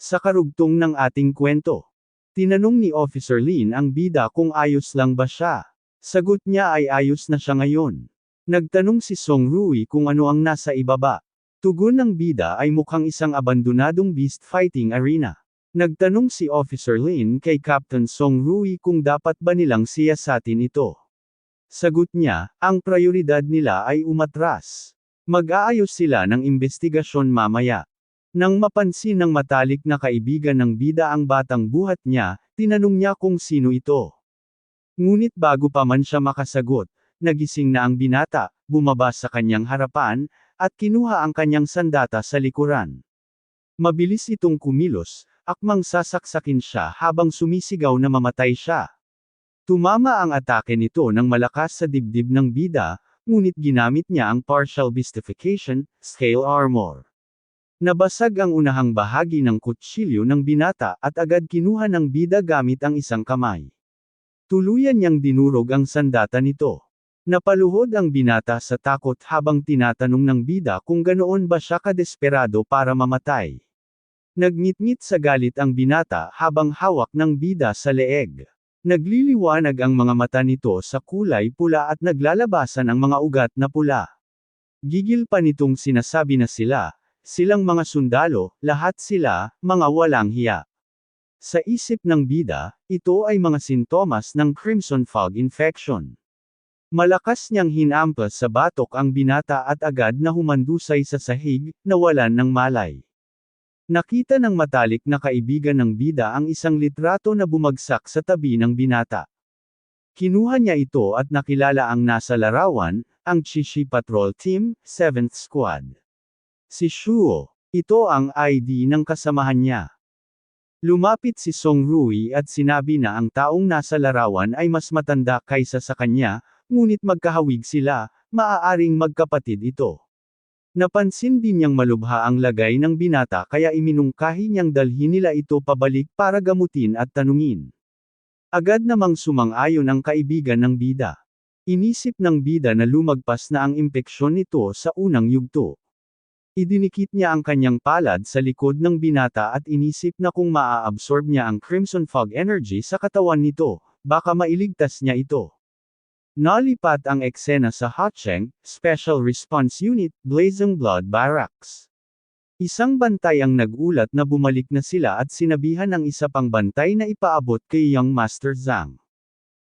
Sa karugtong ng ating kwento. Tinanong ni Officer Lin ang bida kung ayos lang ba siya. Sagot niya ay ayos na siya ngayon. Nagtanong si Song Rui kung ano ang nasa ibaba. Tugon ng bida ay mukhang isang abandonadong beast fighting arena. Nagtanong si Officer Lin kay Captain Song Rui kung dapat ba nilang siyasatin ito. Sagot niya, ang prioridad nila ay umatras. Mag-aayos sila ng investigasyon mamaya. Nang mapansin ng matalik na kaibigan ng bida ang batang buhat niya, tinanong niya kung sino ito. Ngunit bago pa man siya makasagot, nagising na ang binata, bumaba sa kanyang harapan, at kinuha ang kanyang sandata sa likuran. Mabilis itong kumilos, akmang sasaksakin siya habang sumisigaw na mamatay siya. Tumama ang atake nito ng malakas sa dibdib ng bida, ngunit ginamit niya ang partial beastification, scale armor. Nabasag ang unahang bahagi ng kutsilyo ng binata at agad kinuha ng bida gamit ang isang kamay. Tuluyan niyang dinurog ang sandata nito. Napaluhod ang binata sa takot habang tinatanong ng bida kung ganoon ba siya kadesperado para mamatay. Nagngit-ngit sa galit ang binata habang hawak ng bida sa leeg. Nagliliwanag ang mga mata nito sa kulay pula at naglalabasan ang mga ugat na pula. Gigil pa nitong sinasabi na sila, silang mga sundalo, lahat sila, mga walang hiya. Sa isip ng bida, ito ay mga sintomas ng Crimson Fog infection. Malakas niyang hinampas sa batok ang binata at agad na humandusay sa sahig, nawalan ng malay. Nakita ng matalik na kaibigan ng bida ang isang litrato na bumagsak sa tabi ng binata. Kinuha niya ito at nakilala ang nasa larawan, ang Chishi Patrol Team, 7th Squad. Si Shuo. Ito ang ID ng kasamahan niya. Lumapit si Song Rui at sinabi na ang taong nasa larawan ay mas matanda kaysa sa kanya, ngunit magkahawig sila, maaaring magkapatid ito. Napansin din niyang malubha ang lagay ng binata kaya iminungkahi niyang dalhin nila ito pabalik para gamutin at tanungin. Agad namang sumang-ayon ang kaibigan ng bida. Inisip ng bida na lumagpas na ang impeksyon nito sa unang yugto. Idinikit niya ang kanyang palad sa likod ng binata at inisip na kung maa-absorb niya ang Crimson Fog energy sa katawan nito, baka mailigtas niya ito. Nalipat ang eksena sa Hacheng, Special Response Unit, Blazing Blood Barracks. Isang bantay ang nagulat na bumalik na sila at sinabihan ang isa pang bantay na ipaabot kay Young Master Zhang.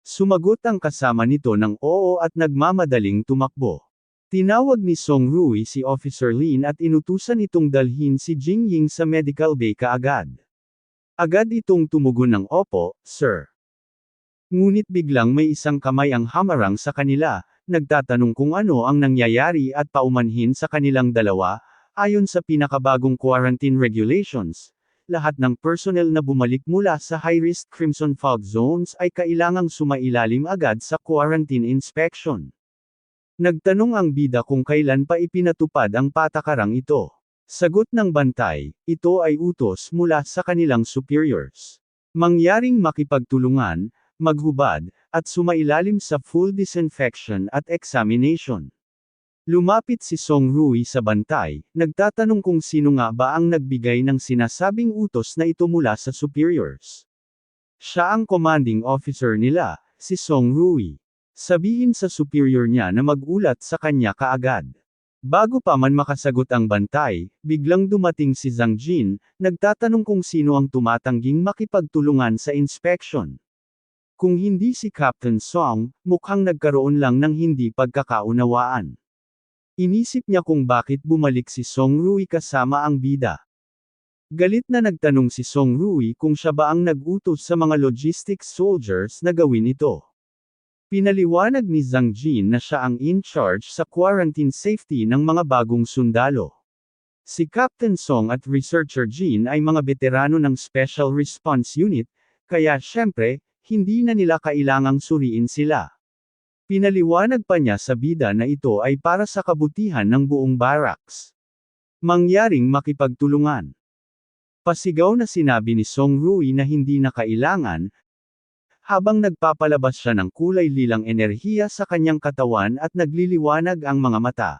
Sumagot ang kasama nito ng oo at nagmamadaling tumakbo. Tinawag ni Song Rui si Officer Lin at inutusan itong dalhin si Jing Ying sa medical bay kaagad. Agad itong tumugon ng opo, sir. Ngunit biglang may isang kamay ang hamarang sa kanila, nagtatanong kung ano ang nangyayari at paumanhin sa kanilang dalawa, ayon sa pinakabagong quarantine regulations. Lahat ng personnel na bumalik mula sa high-risk Crimson Fog zones ay kailangang sumailalim agad sa quarantine inspection. Nagtanong ang bida kung kailan pa ipinatupad ang patakarang ito. Sagot ng bantay, ito ay utos mula sa kanilang superiors. Mangyaring makipagtulungan, maghubad, at sumailalim sa full disinfection at examination. Lumapit si Song Rui sa bantay, nagtatanong kung sino nga ba ang nagbigay ng sinasabing utos na ito mula sa superiors. Siya ang commanding officer nila, si Song Rui. Sabihin sa superior niya na magulat sa kanya kaagad. Bago pa man makasagot ang bantay, biglang dumating si Zhang Jin, nagtatanong kung sino ang tumatangging makipagtulungan sa inspection. Kung hindi si Captain Song, mukhang nagkaroon lang ng hindi pagkakaunawaan. Inisip niya kung bakit bumalik si Song Rui kasama ang bida. Galit na nagtanong si Song Rui kung siya ba ang nag-utos sa mga logistics soldiers na gawin ito. Pinaliwanag ni Zhang Jin na siya ang in-charge sa quarantine safety ng mga bagong sundalo. Si Captain Song at Researcher Jin ay mga veterano ng Special Response Unit, kaya syempre, hindi na nila kailangang suriin sila. Pinaliwanag pa niya sa bida na ito ay para sa kabutihan ng buong barracks. Mangyaring makipagtulungan. Pasigaw na sinabi ni Song Rui na hindi na kailangan, habang nagpapalabas siya ng kulay lilang enerhiya sa kanyang katawan at nagliliwanag ang mga mata.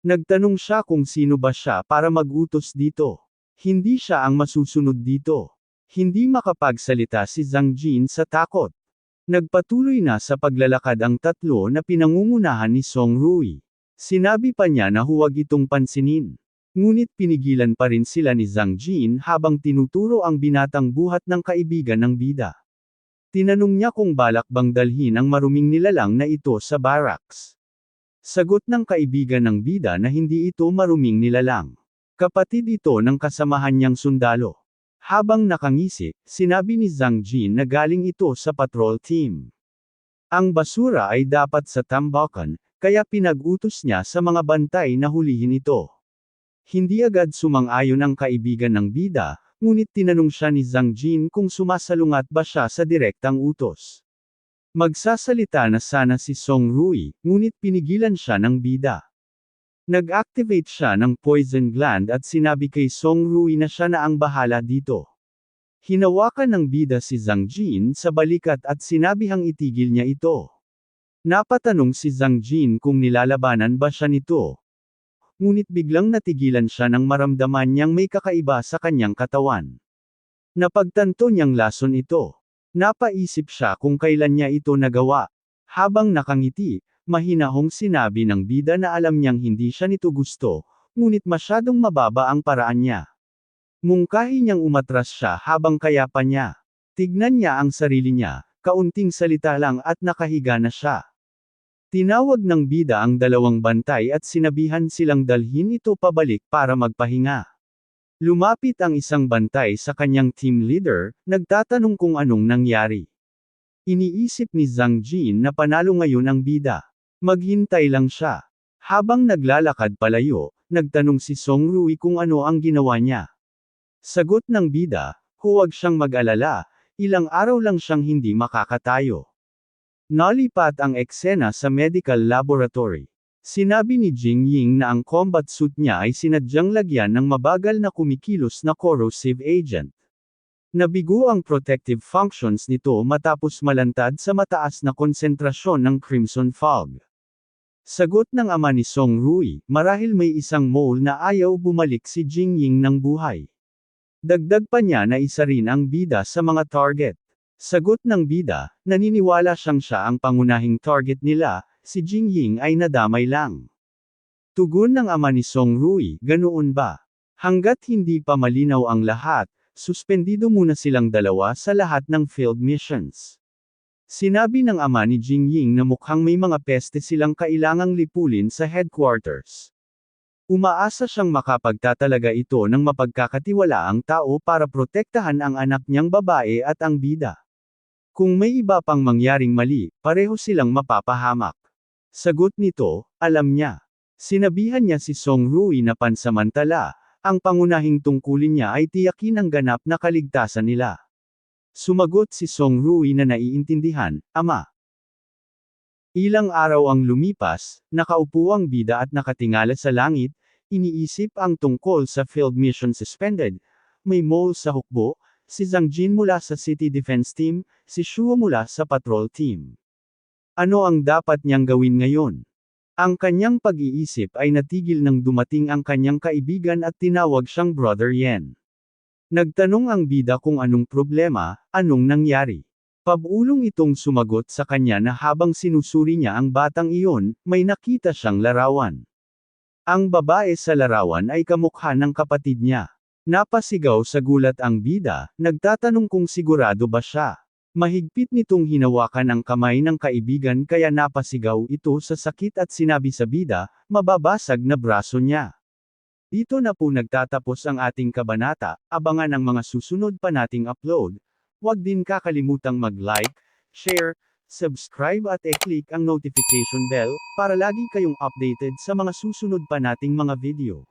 Nagtanong siya kung sino ba siya para magutos dito. Hindi siya ang masusunod dito. Hindi makapagsalita si Zhang Jin sa takot. Nagpatuloy na sa paglalakad ang tatlo na pinangungunahan ni Song Rui. Sinabi pa niya na huwag itong pansinin. Ngunit pinigilan pa rin sila ni Zhang Jin habang tinuturo ang binatang buhat ng kaibigan ng bida. Tinanong niya kung balak bang dalhin ang maruming nilalang na ito sa barracks. Sagot ng kaibigan ng bida na hindi ito maruming nilalang. Kapatid ito ng kasamahan niyang sundalo. Habang nakangisi, sinabi ni Zhang Jin na galing ito sa patrol team. Ang basura ay dapat sa tambakan, kaya pinag-utos niya sa mga bantay na hulihin ito. Hindi agad sumang-ayon ang kaibigan ng bida, ngunit tinanong siya ni Zhang Jin kung sumasalungat ba siya sa direktang utos. Magsasalita na sana si Song Rui, ngunit pinigilan siya ng bida. Nag-activate siya ng poison gland at sinabi kay Song Rui na siya na ang bahala dito. Hinawakan ng bida si Zhang Jin sa balikat at sinabihang itigil niya ito. Napatanong si Zhang Jin kung nilalabanan ba siya nito. Ngunit biglang natigilan siya nang maramdaman niyang may kakaiba sa kanyang katawan. Napagtanto niyang lason ito. Napaisip siya kung kailan niya ito nagawa. Habang nakangiti, mahinahong sinabi ng bida na alam niyang hindi siya nito gusto, ngunit masyadong mababa ang paraan niya. Mungkahi niyang umatras siya habang kaya pa niya. Tignan niya ang sarili niya, kaunting salita lang at nakahiga na siya. Tinawag ng bida ang dalawang bantay at sinabihan silang dalhin ito pabalik para magpahinga. Lumapit ang isang bantay sa kanyang team leader, nagtatanong kung anong nangyari. Iniisip ni Zhang Jin na panalo ngayon ang bida. Maghintay lang siya. Habang naglalakad palayo, nagtanong si Song Rui kung ano ang ginawa niya. Sagot ng bida, huwag siyang mag-alala, ilang araw lang siyang hindi makakatayo. Nalipat ang eksena sa medical laboratory. Sinabi ni Jing Ying na ang combat suit niya ay sinadyang lagyan ng mabagal na kumikilos na corrosive agent. Nabigo ang protective functions nito matapos malantad sa mataas na konsentrasyon ng crimson fog. Sagot ng ama ni Song Rui, marahil may isang mole na ayaw bumalik si Jing Ying ng buhay. Dagdag pa niya na isa rin ang bida sa mga target. Sagot ng bida, naniniwala siyang siya ang pangunahing target nila, si Jing Ying ay nadamay lang. Tugon ng ama ni Song Rui, ganoon ba? Hanggat hindi pa malinaw ang lahat, suspendido muna silang dalawa sa lahat ng field missions. Sinabi ng ama ni Jing Ying na mukhang may mga peste silang kailangang lipulin sa headquarters. Umaasa siyang makapagtatalaga ito ng mapagkakatiwalaang tao para protektahan ang anak niyang babae at ang bida. Kung may iba pang mangyaring mali, pareho silang mapapahamak. Sagot nito, alam niya. Sinabihan niya si Song Rui na pansamantala, ang pangunahing tungkulin niya ay tiyakin ang ganap na kaligtasan nila. Sumagot si Song Rui na naiintindihan, Ama. Ilang araw ang lumipas, nakaupo ang bida at nakatingala sa langit, iniisip ang tungkol sa field mission suspended. May mole sa hukbo, si Zhang Jin mula sa City Defense Team, si Shuo mula sa Patrol Team. Ano ang dapat niyang gawin ngayon? Ang kanyang pag-iisip ay natigil nang dumating ang kanyang kaibigan at tinawag siyang Brother Yen. Nagtanong ang bida kung anong problema, anong nangyari. Pabulong itong sumagot sa kanya na habang sinusuri niya ang batang iyon, may nakita siyang larawan. Ang babae sa larawan ay kamukha ng kapatid niya. Napasigaw sa gulat ang bida, nagtatanong kung sigurado ba siya. Mahigpit nitong hinawakan ang kamay ng kaibigan kaya napasigaw ito sa sakit at sinabi sa bida, mababasag na braso niya. Dito na po nagtatapos ang ating kabanata, abangan ang mga susunod pa nating upload. Huwag din kakalimutang mag-like, share, subscribe at e-click ang notification bell, para lagi kayong updated sa mga susunod pa nating mga video.